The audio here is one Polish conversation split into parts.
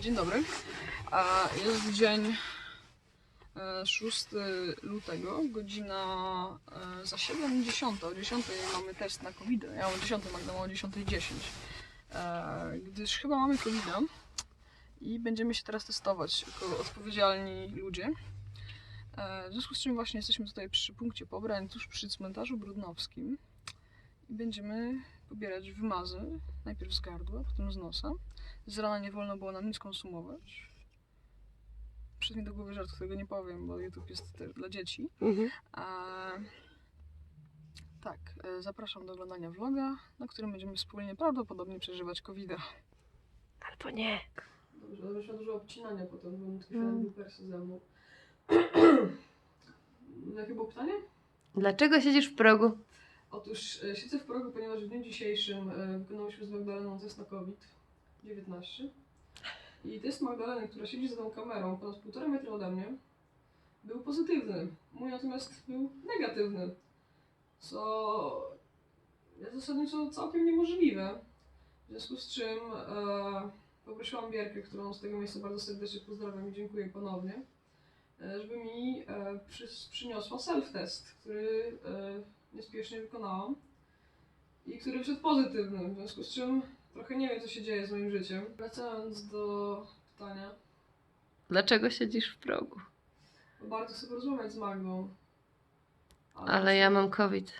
Dzień dobry. A Jest dzień e, 6 lutego, godzina e, za 7.10. O 10 mamy test na COVID. Ja mam o 10, Magda ma o 10.10. E, Gdyż chyba mamy COVID i będziemy się teraz testować jako odpowiedzialni ludzie. E, W związku z czym właśnie jesteśmy tutaj przy punkcie pobrań, tuż przy cmentarzu brudnowskim i będziemy pobierać wymazy, najpierw z gardła, potem z nosa. Z rana nie wolno było nam nic konsumować. Przyszedł mi do głowy żart, którego nie powiem, bo YouTube jest też dla dzieci. Mhm. A... Tak, e, zapraszam do oglądania vloga, na którym będziemy wspólnie prawdopodobnie przeżywać covid Albo nie. Dobrze, ale się dużo obcinania potem, bo tylko Mm. mm. persy ze mną. Jakie było pytanie? Dlaczego siedzisz w progu? Otóż e, siedzę w progu, ponieważ w dniu dzisiejszym e, wykonałyśmy z Magdaleną test na COVID-19. I test Magdaleny, która siedzi za tą kamerą ponad półtora metra ode mnie, był pozytywny. Mój natomiast był negatywny. Co jest zasadniczo całkiem niemożliwe. W związku z czym e, poprosiłam Bierkę, którą z tego miejsca bardzo serdecznie pozdrawiam i dziękuję ponownie, e, żeby mi e, przy, przyniosła self-test, który e, niespiesznie wykonałam i który wyszedł pozytywny, w związku z czym trochę nie wiem, co się dzieje z moim życiem. Wracając do pytania, Dlaczego siedzisz w progu? bo bardzo chcę porozmawiać z Magdą. Ale ja mam COVID.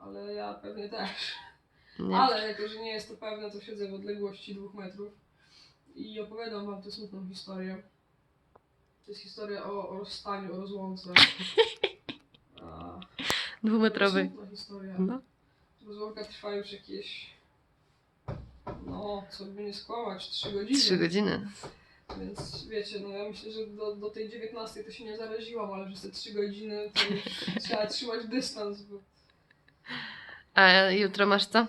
Ale ja pewnie też. Nie. Ale jako, że nie jest to pewne, to siedzę w odległości dwóch metrów i opowiadam wam tę smutną historię. To jest historia o, o rozstaniu, o rozłące. A, Dwumetrowy. Smutna historia. No. Rozłąka trwa już jakieś, no, co by nie skłamać, 3 godziny. Trzy godziny. Więc wiecie, no ja myślę, że do, do tej 19 to się nie zaraziłam, ale przez te 3 godziny to już trzeba trzymać dystans, bo A jutro masz co?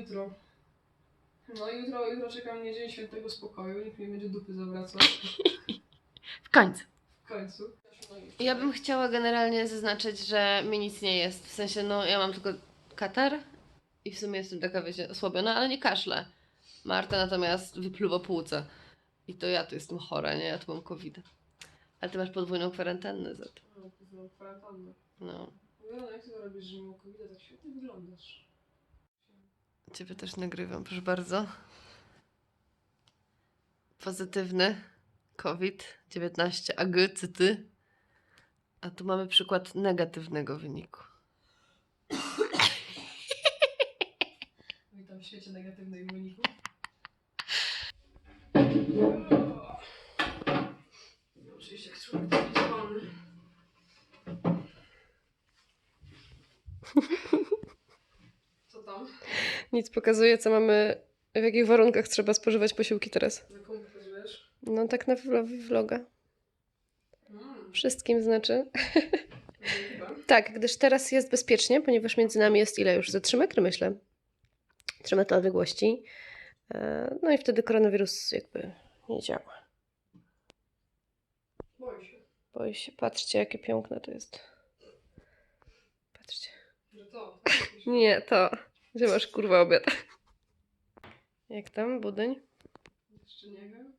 jutro. No jutro, jutro czeka mnie dzień świętego spokoju, nikt mi nie będzie dupy zawracał W końcu. w końcu. Ja bym chciała generalnie zaznaczyć, że mi nic nie jest. W sensie, no ja mam tylko katar i w sumie jestem taka, wiecie, osłabiona, ale nie kaszlę. Marta natomiast wypluwa płuce. I to ja tu jestem chora, nie? Ja tu mam covid. Ale ty masz podwójną kwarantannę za to. No, było kwarantannę. No. No, jak ty to robisz, że mimo covid tak świetnie wyglądasz? Ciebie też nagrywam, proszę bardzo. Pozytywny COVID-19, a G, ty? A tu mamy przykład negatywnego wyniku. W świecie negatywnych wyników. No, oczywiście jak człowiek. Co tam? Nic pokazuje, co mamy, w jakich warunkach trzeba spożywać posiłki teraz. Jaką pokazujesz? No tak na vlo- vloga. Mm, Wszystkim znaczy. Tak, gdyż teraz jest bezpiecznie, ponieważ między nami jest ile już? Ze 3 metry myślę. 3 metry odległości. E, No i wtedy koronawirus jakby nie działa. Boję się, Boję się. Patrzcie, jakie piękne to jest. Patrzcie. to. tak, Nie, to. Gdzie masz kurwa obiad? Jak tam, budyń? Jeszcze nie wiem.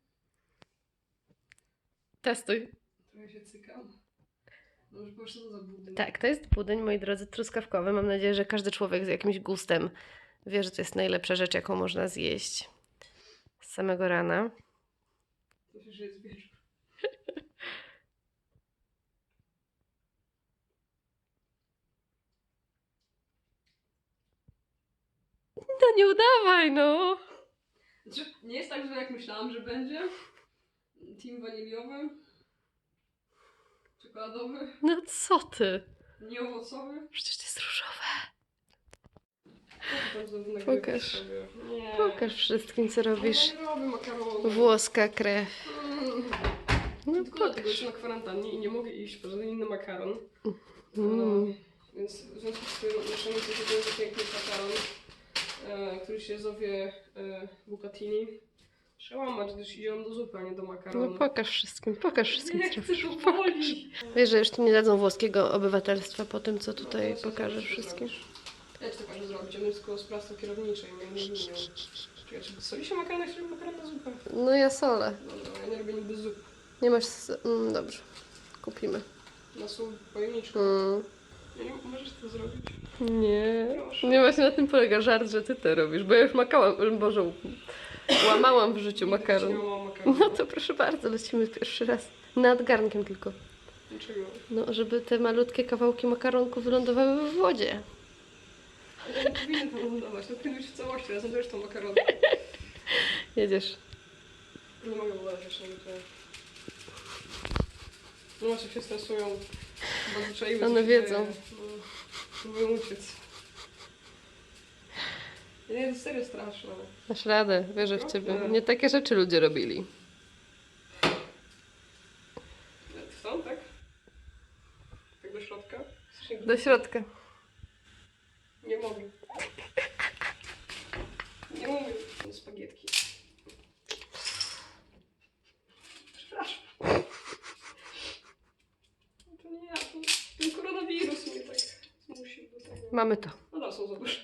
Testuj. Trochę się cykam. No już proszę co za budynek. Tak, to jest budyń, moi drodzy, truskawkowy. Mam nadzieję, że każdy człowiek z jakimś gustem wie, że to jest najlepsza rzecz, jaką można zjeść. Z samego rana. To się jest wieczór. No nie udawaj, no. Znaczy, nie jest tak, że jak myślałam, że będzie. Team waniliowy. Czekoladowy. No co ty? Nieowocowy. Przecież to jest różowe. Co ty tam znowu nagrywasz Pokaż. Sobie? Nie. Pokaż wszystkim, co robisz. No, nie robię makaronu. Włoska krew. Mm. No Tylko dlatego pokaż. jestem na kwarantannie i nie mogę iść po żaden inny makaron. Mm. E, Więc w związku z tym muszę mieć ten piękny makaron, e, który się zowie e, bucatini. Przełamać, gdyż idzie on do zupy, a nie do No makaronu. pokaż wszystkim, pokaż wszystkim, Nie co chcę, robisz. to boli. Wiesz, że już tu nie dadzą włoskiego obywatelstwa po tym, co tutaj pokażesz wszystkim. Ja ci to każę zrobić, ja bym tylko sprawstwo kierownicze i mnie nie lubią. Czekaj, czy soli się makaron, jak się makaron na zupę? No ja solę. Dobra. robię nigdy zup. Nie masz... s- Mm, dobrze. Kupimy. Na sól pojemniczkę. Mm. Ja nie, możesz to zrobić? Nie. Proszę. Nie właśnie na tym polega żart, że ty to robisz, bo ja już makałam, boże, łamałam w życiu Nie mam makaron. No to proszę bardzo, lecimy pierwszy raz. Nad garnkiem tylko. Dlaczego? No, żeby te malutkie kawałki makaronku wylądowały w wodzie. Ja nie powinny tam lądować. To powinno być w całości, razem też tą makaron. Jedziesz. Nie mogę uważać na to. No właśnie się stresują. Bardzo czaiły. One wiedzą. No, próbują uciec. Nie, to jest serio straszne. Masz radę, wierzę w ciebie. Nie takie rzeczy ludzie robili. Tą, tak? Tak do środka? Do środka. Nie mogę. Nie mogę. Spaghetti. Przepraszam. To nie ja, to ten koronawirus mnie tak zmusił do tego. Mamy to. No są za duże.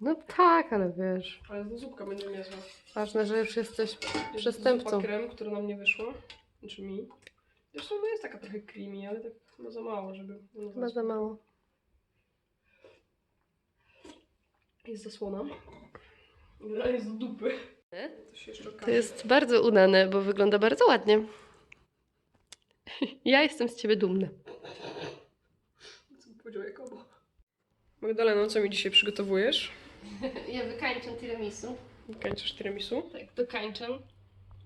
No tak, ale wiesz. Ale zupka będzie niezła. Ważne, że już jesteś Jest przestępcą. Zupa krem, która nam nie wyszła. Znaczy mi. Zresztą no jest taka trochę creamy, ale tak chyba za mało, żeby... no, Chyba za mało. Jest zasłona. Generalnie jest do dupy. To To jest bardzo udane, bo wygląda bardzo ładnie. Ja jestem z ciebie dumna. Co by powiedział Jakobo? Magdaleno, co mi dzisiaj przygotowujesz? Ja wykańczam tiramisu. Kańczysz tiramisu? Tak, dokańczam.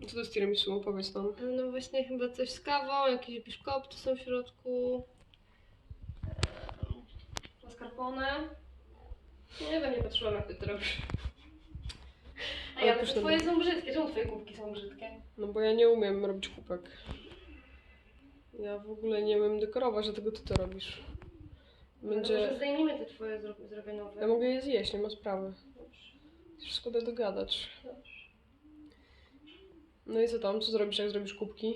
Co to jest tiramisu? Opowiedz nam. No właśnie chyba coś z kawą, jakieś biszkopty są w środku. Mascarpone. Nie wiem, nie patrzyłam jak ty to robisz. A Ale ja pyszne twoje są brzydkie. Czemu twoje kubki są brzydkie? No bo ja nie umiem robić kubek. Ja w ogóle nie umiem dekorować, dlatego ty to robisz. Może Będzie... zdejmijmy te twoje zro- zrobienowe. Ja mogę je zjeść, nie ma sprawy. Dobrze, Wszystko da dogadać. dobrze. No i co tam? Co zrobisz, jak zrobisz kubki?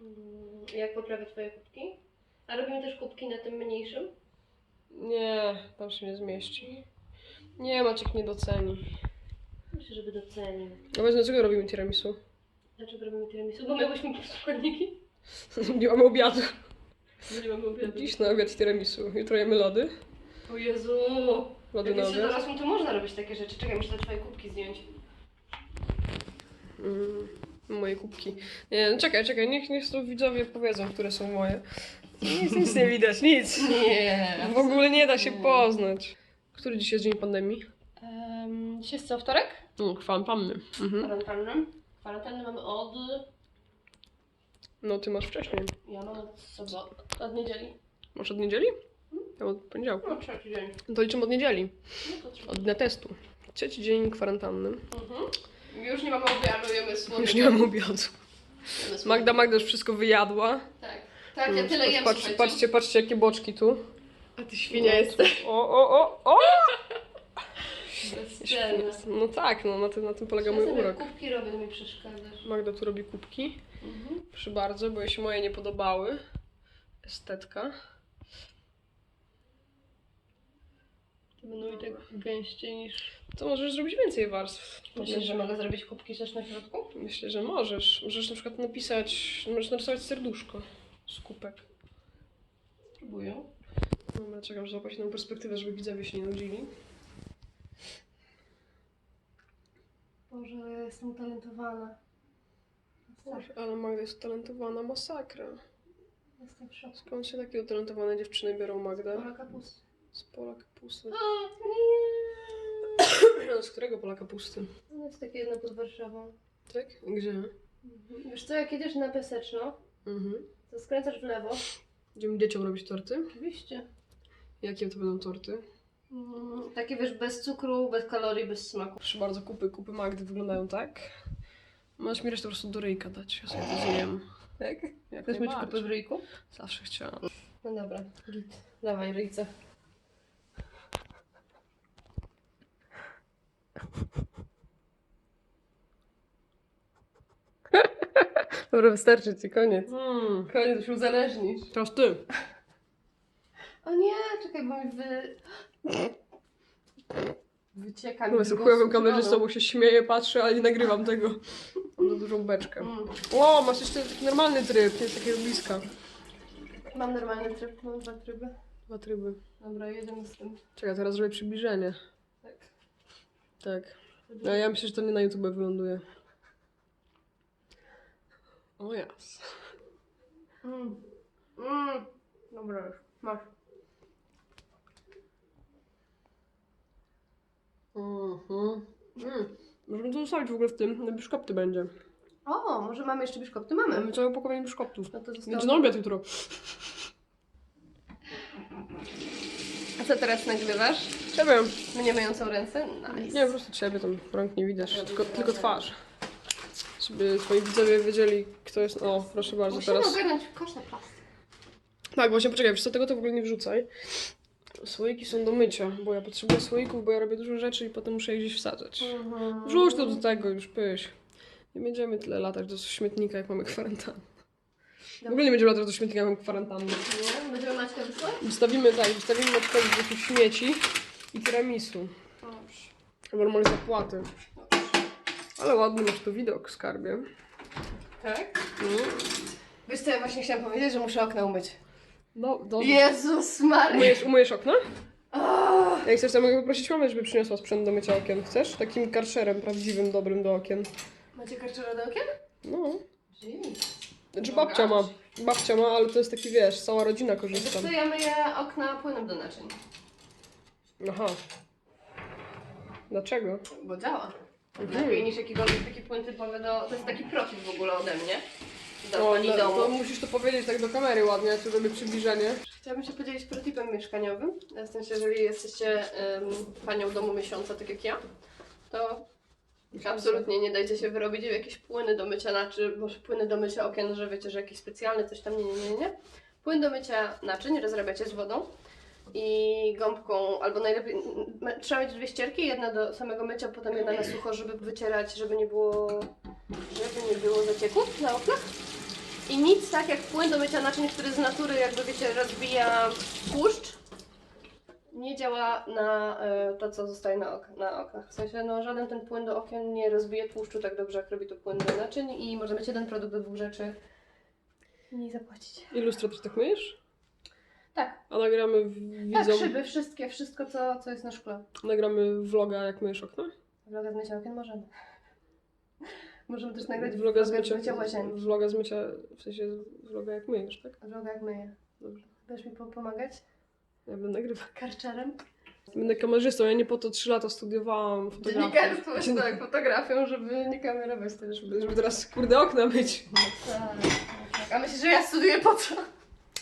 Mm, Jak poprawię twoje kubki? A robimy też kubki na tym mniejszym? Nie, tam się nie zmieści. Nie, Maciek nie doceni. Myślę, żeby docenił. A więc dlaczego robimy tiramisu? Dlaczego robimy tiramisu? Bo miałyśmy składniki. nie mamy obiadu. Nie mamy obiadu. Dziś na obiad tiramisu. Jutro jemy lody. O Jezu! Lody Jak na jest się obiad. dorosłym, to można robić takie rzeczy. Czekaj, muszę te twoje kubki zdjąć. Mm, moje kubki. Nie, no czekaj, czekaj, niech, niech to widzowie powiedzą, które są moje. Nic, nic nie widać, nic. Nie. W ogóle nie da się Nie. poznać. Który dzisiaj jest dzień pandemii? Um, dzisiaj jest co, wtorek? No, kwarantanny. Mhm. Kwarantanny. Kwarantanny mamy od... No, ty masz wcześniej. Ja mam od soboty. Od niedzieli. Masz od niedzieli? Ja od poniedziałku. No, trzeci dzień. To liczymy od niedzieli. No to trzeba. Od dnia testu. Trzeci dzień kwarantanny. Mhm. Już nie mamy obiadu, jemy słodkie. Już nie mam obiadu. Jemy słodkie. Magda, Magda już wszystko wyjadła. Tak. Tak, ja tyle jem, patrzcie, słuchajcie. patrzcie, patrzcie, jakie boczki tu. A ty świnia jesteś. O, o, o, o! Bezczelna. No tak, no na tym, na tym polega mój sobie urok. kubki robię, to mi przeszkadzasz. Magda tu robi kubki. Mhm. Proszę bardzo, bo jej się moje nie podobały. Estetka. To będą i tak gęściej niż... To możesz zrobić więcej warstw. Myślisz, że mogę zrobić kubki też na środku? Myślę, że możesz. Możesz na przykład napisać, możesz narysować serduszko z kubek. Spróbuję. Dobra, czekam, żeby złapać inną perspektywę, żeby widzowie się nie nudzili. Boże, ja jestem utalentowana. Boże, ale Magda jest utalentowana, masakra. Jestem w szoku. Skąd się takie utalentowane dziewczyny biorą Magda? Pola kapusty. Z pola kapusty. Z którego pola kapusty? To jest takie jedno pod Warszawą. Tak? Gdzie? Mhm. Wiesz co, jak jedziesz na Piaseczno, Mhm. to skręcasz w lewo. Będziemy dzieciom robić torty. Oczywiście. Jakie to będą torty? Mm, takie wiesz, bez cukru, bez kalorii, bez smaku. Proszę bardzo, kupy, kupy Magdy wyglądają tak. Możesz mi resztę po prostu do ryjka dać, ja sobie to zjem. Tak? Jak Chcesz mieć kupę najbardziej. w ryjku? Zawsze chciałam. No dobra, git. Dawaj, ryjce. Dobra, wystarczy ci, koniec. Mm. Koniec, już uzależnisz. Teraz ty. O nie, czekaj, bo mi wy... Wycieka mi No, stroną. kamerzystą, bo się śmieję, patrzę, ale nie nagrywam tego. No dużą beczkę. Mm. O, masz jeszcze taki normalny tryb, nie jest takiego bliska. Mam normalny tryb, mam dwa tryby. Dwa tryby. Dobra, jedziemy z tym. Czekaj, teraz zrobię przybliżenie. Tak. Tak. No ja myślę, że to nie na YouTube wyląduje. O jas. Mm. Mm. Dobra już, masz. Mhm. Mm. Możemy to zostawić w ogóle w tym, na biszkopty będzie. O, może mamy jeszcze biszkopty? Mamy. Mamy całe opakowanie biszkoptów. No to Będzie zostało. na obiad jutro. A co teraz nagrywasz? Ciebie. Mnie myjącą ręce? Nice. Nie, po prostu ciebie tam rąk nie widać, tylko, tylko twarz. Żeby twoi widzowie wiedzieli, kto jest... O, proszę bardzo, Musimy teraz... ogarnąć kosz na plastik. Tak, właśnie poczekaj, wiesz co, tego to w ogóle nie wrzucaj. Słoiki są do mycia, bo ja potrzebuję słoików, bo ja robię dużo rzeczy i potem muszę je gdzieś wsadzać. Mhm. Wrzuć to do tego, już pyś. Nie będziemy tyle latać do śmietnika, jak mamy kwarantannę. W ogóle nie będziemy latać do śmietnika, jak mamy kwarantannę. Nie? Będziemy Maćka wysłać? Wstawimy, tak, wstawimy na przykład jakieś śmieci i tiramisu. Dobrze. Normalnie zapłaty. Ale ładny masz tu widok, skarbie. Tak? Mm. Wiesz co, ja właśnie chciałam powiedzieć, że muszę okna umyć. No, dobrze. Jezus Maria! Umyjesz, umyjesz okna? Oh. Jak chcesz, to mogę poprosić mamę, żeby przyniosła sprzęt do mycia okien. Chcesz? Takim karszerem prawdziwym, dobrym do okien. Macie karczora do okien? No. Znaczy babcia ma. Babcia ma, ale to jest taki, wiesz, cała rodzina korzysta. Co, ja myję okna płynem do naczyń. Aha. Dlaczego? Bo działa. Mhm. Lepiej niż jakikolwiek taki płyn typowy do... To jest taki profil w ogóle ode mnie. Do O, pani no, domu. to musisz to powiedzieć tak do kamery ładnie, ja robię przybliżenie. Chciałabym się podzielić protipem mieszkaniowym. W sensie, jeżeli jesteście um, panią domu miesiąca, tak jak ja, to absolutnie nie dajcie się wyrobić w jakieś płyny do mycia naczyń, może płyny do mycia okien, że wiecie, że jakieś specjalne, coś tam, nie, nie, nie, nie. Płyn do mycia naczyń rozrabiacie z wodą i gąbką, albo najlepiej, trzeba mieć dwie ścierki, jedna do samego mycia, potem jedna na sucho, żeby wycierać, żeby nie było, żeby nie było zacieków na oknach. I nic tak jak płyn do mycia naczyń, który z natury jakby wiecie rozbija tłuszcz, nie działa na e, to, co zostaje na, ok- na oknach. W sensie, no żaden ten płyn do okien nie rozbije tłuszczu tak dobrze, jak robi to płyn do naczyń i można mieć jeden produkt do dwóch rzeczy i mniej zapłacić. I lustro też tak myjesz? Tak, A nagramy w tak, szyby, wszystkie, wszystko, co, co jest na szkle. nagramy vloga, jak myjesz okna? Vloga z mycia okien możemy. Możemy też nagrać vloga z mycia, mycia łazienki. vloga z mycia, w sensie vloga jak myjesz, tak? Vloga jak myję. Dobrze. Będziesz mi po- pomagać? Ja będę nagrywał. Karczerem? Będę kamerzystą, ja nie po to 3 lata studiowałam fotografię. Dziennikarstwo tak, fotografią, żeby nie kamerować też. Żeby, żeby teraz kurde okna myć. Tak, tak. A myślisz, że ja studiuję po co?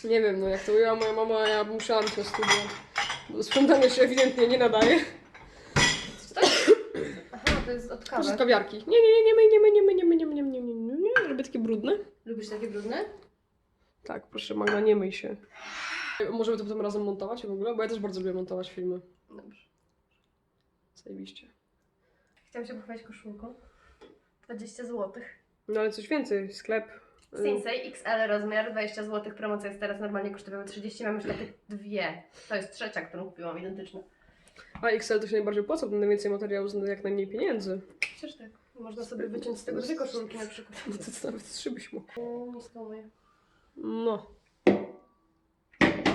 Nie wiem, no jak to ujęła moja mama, ja musiałam to studia. Bo sprzątanie się ewidentnie nie nadaje. To jest od To z kawy. kawiarki. Nie, nie, nie, nie myj, nie myj, nie myj, nie myj, nie myj, nie myj, nie myj, nie myj. Robię takie brudne. Lubisz takie brudne? Tak, proszę Magda, nie myj się. Możemy to potem razem montować w ogóle, bo ja też bardzo lubię montować filmy. Dobrze. Zajebiście. Chciałam się pochwalić koszulką. 20 zł. No ale coś więcej, sklep. y, Sinsei XL rozmiar 20 zł. Promocja jest teraz normalnie kosztowały 30. Mam już takie dwie. To jest trzecia, którą kupiłam, identyczna. A XL to się najbardziej opłaca, bo najwięcej materiału za jak najmniej pieniędzy. Przecież tak. Można sobie wyciąć z tego dwie koszulki na przykład. No to, to nawet trzy byś mógł. Yy, Niską moje. No.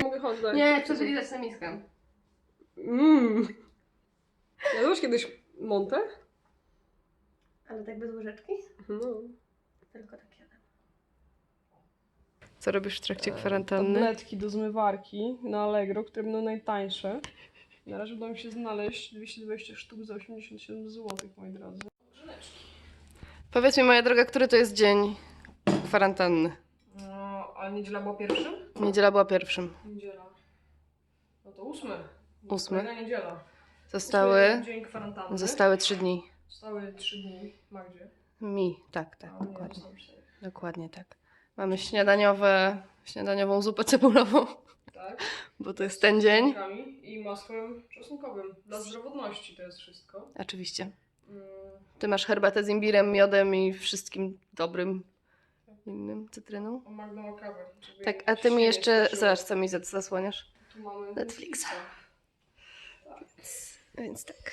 Mogę chodzić dalej. Nie, chcę wylizać na miskę. Mmm. Jadłeś kiedyś montę? Ale tak bez łyżeczki? No. Tylko tak jadam. Co robisz w trakcie kwarantanny? Tabletki do zmywarki na Allegro, które będą najtańsze. Na razie udało mi się znaleźć 220 sztuk za 87 zł, moi drodzy. Powiedz mi, moja droga, który to jest dzień kwarantanny? No, a niedziela była pierwszym? Niedziela była pierwszym. Niedziela. No to ósmy. Ósmy. Kolejna niedziela. Zostały, Ósmy dzień kwarantanny. zostały trzy dni. Zostały trzy dni. Magdzie. Mi, tak, tak, A mnie dokładnie. zostały cztery. Dokładnie tak. Mamy śniadaniowe, śniadaniową zupę cebulową, Tak. bo to jest ten dzień. I masłem czosnkowym. Dla zdrowotności to jest wszystko. Oczywiście. Mm, Ty masz herbatę z imbirem, miodem i wszystkim dobrym innym cytryną. a Magda ma kawę. Tak, a ty mi jeszcze, zobacz co mi zas- zasłaniasz. Tu mamy Netflixa. Więc tak,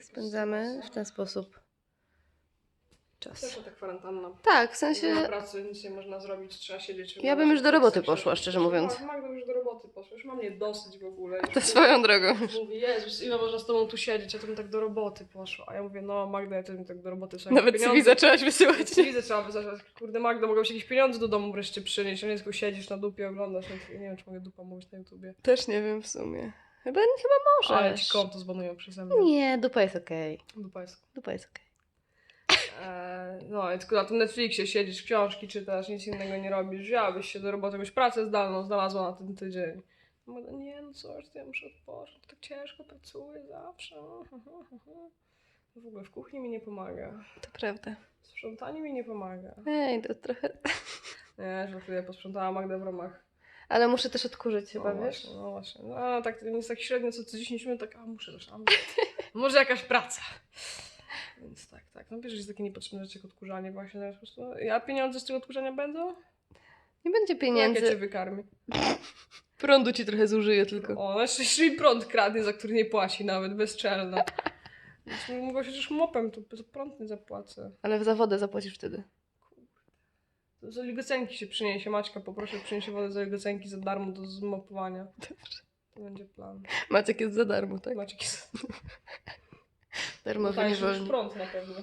spędzamy w ten sposób czas. Też ta kwarantanna. Tak, w sensie pracy nic nie można zrobić, trzeba siedzieć. Ja bym już do roboty poszła, szczerze mówiąc. Tak, Magda już do roboty poszła, już mam nie dosyć w ogóle. Już to swoją drogą. Mówi, Jezus, ile można z tobą tu siedzieć, ja to bym tak do roboty poszła. A ja mówię, no Magda, ja to bym tak do roboty trzeba Nawet CV zaczęłaś wysyłać. CV zaczęła wyznaczać. Kurde Magda, mogę jakieś pieniądze do domu wreszcie przynieść, a nie tylko siedzisz na dupie, oglądasz. Więc Nie wiem, czy mogę dupa mówić na YouTubie. Też nie wiem w sumie. Chyba, chyba Ale możesz. ci konto zbanują przeze mnie. Nie, dupa jest okej. Dupa jest. Dupa jest okej. Eee, no i tylko na tym Netflixie siedzisz, książki czytasz, nic innego nie robisz. Wzięłabyś się do roboty, jakąś pracę zdalną znalazła na ten tydzień. Mówię, nie no coś, ja muszę odpocząć, tak ciężko pracuję zawsze. W ogóle w kuchni mi nie pomaga. To prawda. Sprzątanie mi nie pomaga. Ej, to trochę... Nie, żartuję, posprzątała Magda w ramach. Ale muszę też odkurzyć chyba, no wiesz? Właśnie, no właśnie. No tak, jest tak średnio co, co 10 minut, tak, a muszę też, a może, może jakaś praca. Więc tak, tak. No wiesz, że jest takie niepotrzebne rzeczy jak odkurzanie właśnie. no, Po prostu, ja pieniądze z tego odkurzania będą? Nie będzie To Jak ja cię pieniędzy. wykarmi? Prądu ci trochę zużyję tylko. O, no jeszcze jeszcze mi prąd kradnie, za który nie płaci nawet, bezczelna. Więc mogła się też mopem, to, to prąd nie zapłacę. Ale za wodę zapłacisz wtedy. To za ligocenki się przyniesie, Maćka poproszę, przyniesie wodę za ligocenki za darmo do zmopowania. Dobrze. To będzie plan. Maciek jest za darmo, tak? Maciek jest... Tańszy niż niewolnik. prąd na pewno.